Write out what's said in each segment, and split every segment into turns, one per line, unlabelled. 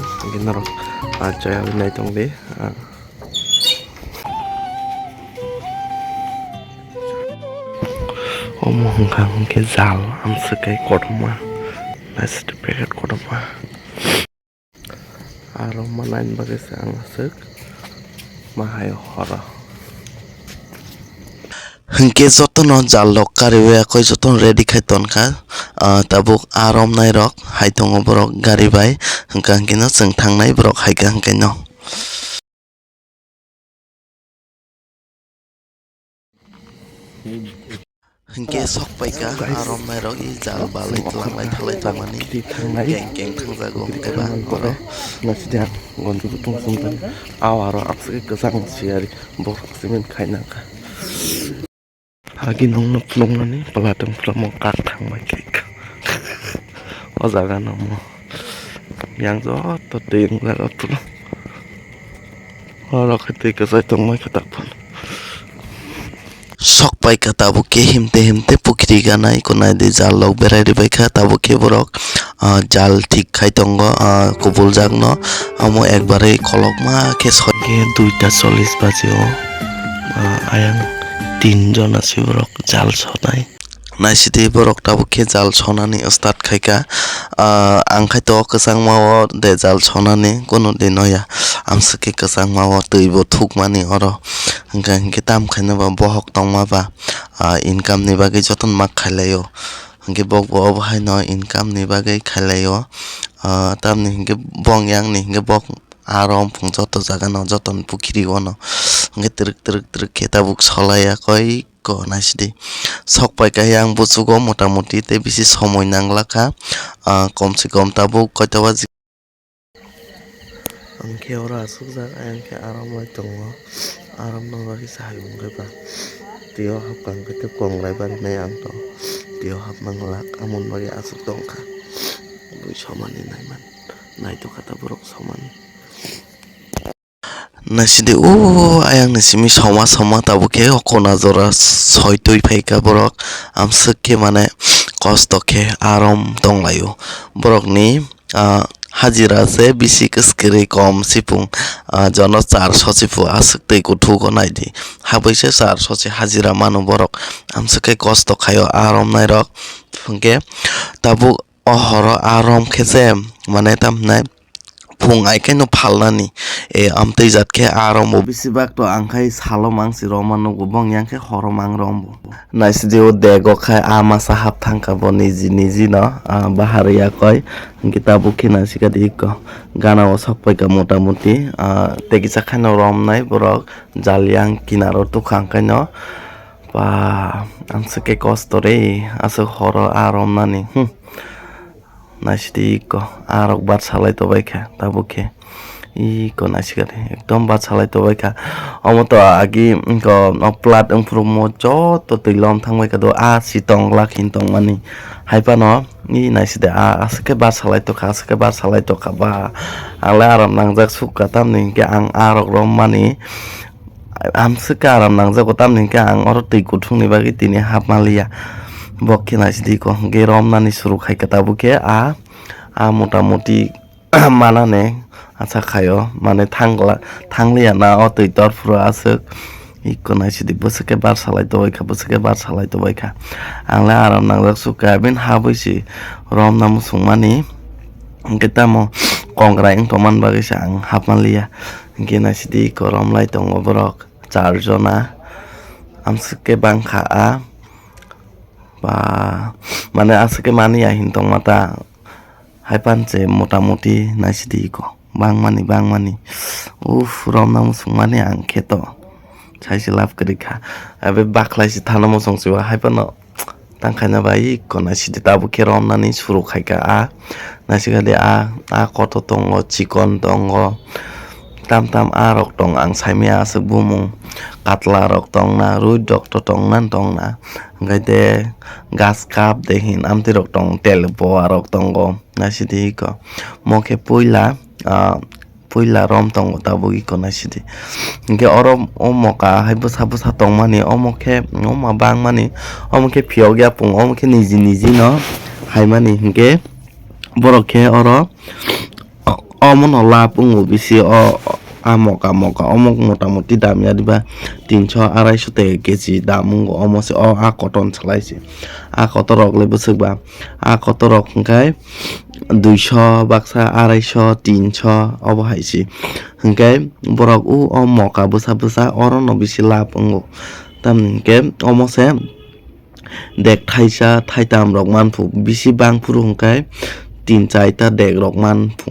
tak araw manay na eh. Ginarok. Ah, chaya na itong di. Ah. 어머 한강 게잘 암스케 거름아 나스트 페렛 거름아 아로마 나인 바게스 앙스크 마하요 허라
কে যতন জাল lock কারিবে কই যতন ready খাইতন খা তাবুক আরম নাই রক, হাইতং বরক
গাড়ি বাই হাঙ্কা হাঙ্কিনো
চং থাংনাই বরক হাইকা হাঙ্কাইনো
হিংকে সক পাইকা আরম নাই রক, ই জাল বালাই তলামাই থালাই তামানি গেং গেং থাংজাগো এবা করে নাসিদার গঞ্জু তুম সুন্দর আও আরও আপসে গজাং সিয়ারি বরক সিমেন্ট খাইনা খা। 하기 농납 농나니 발라등 프라모 깍탕 마이케이크 어자가 너무 양조 또 띵라가 프로 어라 그때 그 사이통 마이크 딱판
sok paika tabuk ke himte himte pukri ganai kunai de jal lok berai ri baika tabuk ke borok ah, jal ঠিক খাই tongo ah, kubul jagno amo ekbaরে kolok ma ke sot
게 দুইটা চল্লিশ বাজেও আয়াং তিনজন আছে বরক জাল
khaika ah, ang khai to kesang mao de jal sonani kono din noya amsake kesang mao tui bo thukmani oro hingka hingke tam khaina ba bohok tongma ba ah, income ni bagui joton mak khailayo hingke bok bo obo no income ni bagui khailayo ah, tamni hingke bong yang ni hingke bok arom phung joto jaga no joton ono hingke truk truk truk ke tabuk solaya koi ko naisidi sok paika yang busugo মোটামুটি তে বেশি সময় নাংলাকা আহ, কমসে কম তাবো কয়টা বাজি
angke ora asuk jak angke aram lai tongo aram no bagi sayung ba tio hap kang ke tep kong lai bari nai ang to tio hap manglak amon bagi asuk tongka bui somani nai man nai to kata borok somani
নাইসিদি ও আয়াং নাসিমি সমা সমা তাবো কে অকনা জরা ছয় তুই ফাইকা বরক আমসকে মানে কষ্ট খে আরম দংলায়ো বরক নি আহ, হাজিরা আছে বেশি কিসকিরি কম সিপুং জন চারশো সিপু আসুক তৈ কুঠুকো নাইদি হাবৈসে চারশো হাজিরা মানু বরক আমসকে কষ্ট খায় আরম নাই রক ফুংকে তাবো অহর আরম খেছে মানে তাম নাই phung ai cái nó phal na ni e am tei jat ke arom bo bisi to ang khai salo mang si roma no go bong yang ke horo mang rom bo nai si dio de go khai ama sa hap thang bo ni ji no bahar koi kita bukhi na si ka di gana o sak ka motamuti te ki sa khano rom nai borok jal yang kinaro tu khang kai no ba ang ke kosto re aso horo arom na ni hm নাইসিদি ইকো আর বাদ সালাই তো বাইখা তাবুকে eco নাইসিকারে একদম বাদ সালাই তো বাইখা অমতো আগি প্লাট ইমপ্রুভমো যত তৈলম থাংবাই কাদো আ সিতং লাখিন তং মানি। হাইপা ন, ই নাইসিদে আ আসকে বাদ সালাই তো আসকে বাদ সালাই তো খা, বা আলে আরাম নাংজাক সুকা তামনি কে আং আরক রম মানি। আমসকে আরাম নাংজাক তামনি কে আং অর তৈ কুঠুংনি বাকি তিনি হাপ Malia. নাইসিদি ko ge rom nani suru khai kata buke a a মোটামুটি মানানে আচ্ছা খায় মানে থাংলা থাংলিয়া না অ তৈ তর ফুরা আছে। ইকো নাইসিদি বসকে বার সালাই তো বাইখা, বসকে বার সালাই তো বাইখা। আংলা আরাম নাংলাক সুকা বিন হাবৈসি রম নামু সুংমানি mo kongra ing toman bagi sang hapmalia gina sidi korom lai tongo borok charjona amsike bangkha a বা মানে আজকে মানি আহিন তং মাতা, হাইপানছে মোটামুটি নাইসিদি ইকো। বাং মানি বাং মানি উফ রম নাম সুং মানি আং খেত সাইসি লাভ করি খা এবে বাখলাইসি থানা মসং সিবা হাইপানো তাংখাইনা বাই ইকো নাইসিদি তাবু কে রম নানি সুরু খাইকা আ নাইসিগাদি আ আ কত দङ চিকন দङ tam tam arok tong ang saimia ase bumung katla rok tong na rui dok to tong nan tong na ngai de gas kap de hin amti rok tong tel bo arok tong go na sidi ko moke puila a puila rom tong ta bugi ko na sidi nge orom o moka hai bu sabu sa tong mani o moke o ma bang mani o moke phiog ya pung o moke niji niji no hai mani nge borok khe oro omono lab ongo bisi o amok amok omok motamoti dam yadiba তিনশো আড়াইশো টাকা KG দাম অমসে অ আ cotton চালাইছে আ কত rock Livo সোকবা আ কত rock দুইশো, বাক্সা আড়াইশো, তিনশো অবহাইছি। হংকাই বরক উ অ মকা বসা বসা অরণ বেশি লাভ অঙ্গ। তামকে হংকে অমসে দেখ থাইসা থাইতাম রক মানফু বেশি বাংফুরু হংকাই তিন চারটা দেখ রক মানফু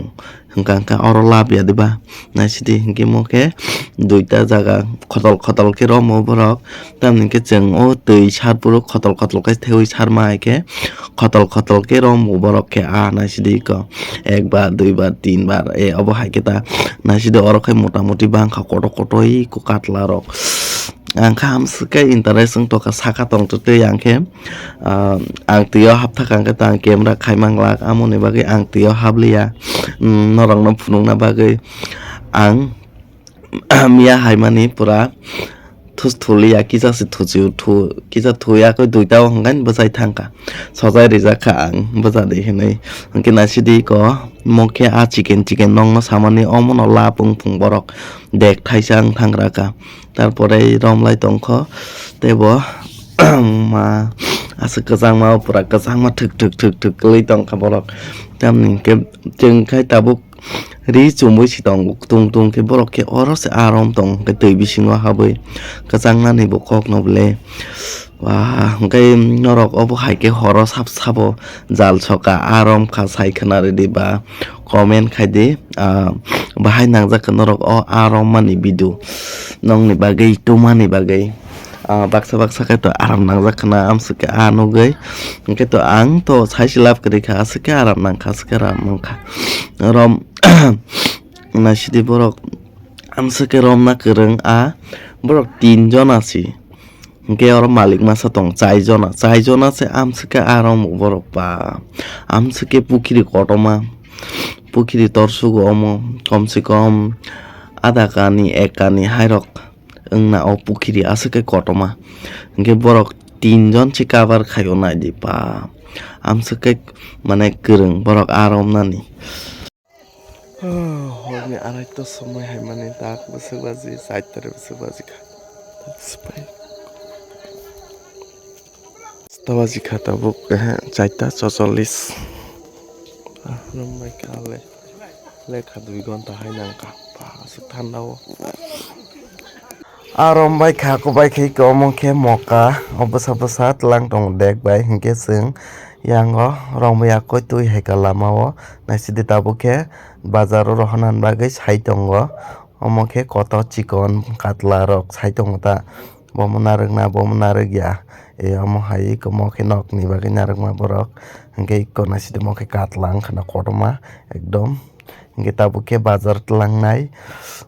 hingka hingka oro labia diba naisidi hingke moke duita jaga khotol khotol ke romo borok tamni ke cheng o tui sar puro khotol khotol ke theui sarma ke khotol khotol ke romo borok ke a naisidi ko একবার দুইবার তিনবার এ অবহাই কেতা নাসিদে অরখাই মোটামুটি বাংখা কত কতই কো কাটলা রক angka hamsike interest ang toka saka tong to te angke ang tiyo hap thak angke tang camera khaimang lak amoni bagai ang tiyo hablia norang no na bagai ang mia haimani pura থুস থুলিয়া কিসা সে থুচিউ থু কিসা থুয়া কই দুইটাও হঙ্গাইন বসাই থাঙ্কা সজাই রেজা খা আং বসা দেখে নাই অঙ্কে নাসি দি ক মকে আ চিকেন চিকেন নং সামানি অমন লা পুং পুং বরক দেখ থাইসা আং থাংরাকা তারপরে রমলাই তংখ দেব মা আসে কজাং মা পুরা কজাং মা ঠুক ঠুক ঠুক ঠুক কই তংখা বরক তেমনি কে জং খাই তাবুক ri chumui si tong tung tung ke borok ke oro se arom tong ke tui bisingo habui kachang nani bo kok no ble wa hingkai norok obo hai ke horo sap sabo jal soka arom kha sai khana re ba comment khai di bahai nangjak norok o arom mani bidu nong ni bagai tumani bagai baksa baksa kai to aram nangjak khana amsuke ano gai hingkai to ang to sai silap kri kha asike aram nang kha asike aram nang kha rom borok amsuke rom na kwrung a borok tinjon achi hingke oro malik masa tong chaijona chaijona se amsuke arom borok pa amsuke pukiri kotoma পুখিরি তরসুগ অম কমসে কম আধা কানি এক কানি হাইরক ওংনা ও পুখিরি আসকে কটমা ইনকে বরক তিনজন সে কাবার খাইও নাই দি পা আমসকে মানে গোरों বরক আরম নানি আড়াইটার সময় হয় মানে দাগ বসে বাজি চারটারে বসে বাজি খা বাজি খাতা বুক হ্যাঁ চারটা ছচল্লিশ Rumah kale Leka দুই ঘন্টা হয় না কাপা আসুক ঠান্ডাও আরম বাই খাকো বাই খাই কমকে মকা অবসা বসা তলাং দং দেখ বাই হিংকে जों yango rongmaya koi tui haika lamao naisidi tabuke bazaro rohanan bagoi sai tongo omoke koto chikon katla rok sai tongo ta bomo narwgna bomo narwgya e omo hai komo ke nok ni bagoi narwgma borok hingke ikko naisidi moke katla wngkha kotorma ekdom hingke tabuke bazar tlangnai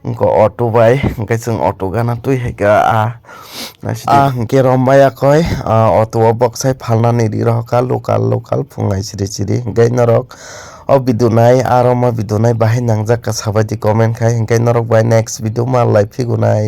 wngko auto bai hingke जों auto gana tui haika a কি ৰম্বায়া কয় অটোৱক চাই ফালনা নিৰিৰ হকা local local ফুঙাই চিৰি চিৰি। গাইনৰক অ বিদু নাই আৰু মই বিদু নাই বাহি নাংজাক চাবাই দি কমেণ্ট খাই। গাইনৰক বাই নেক্সট বিদু মাৰ লাইফি গুণাই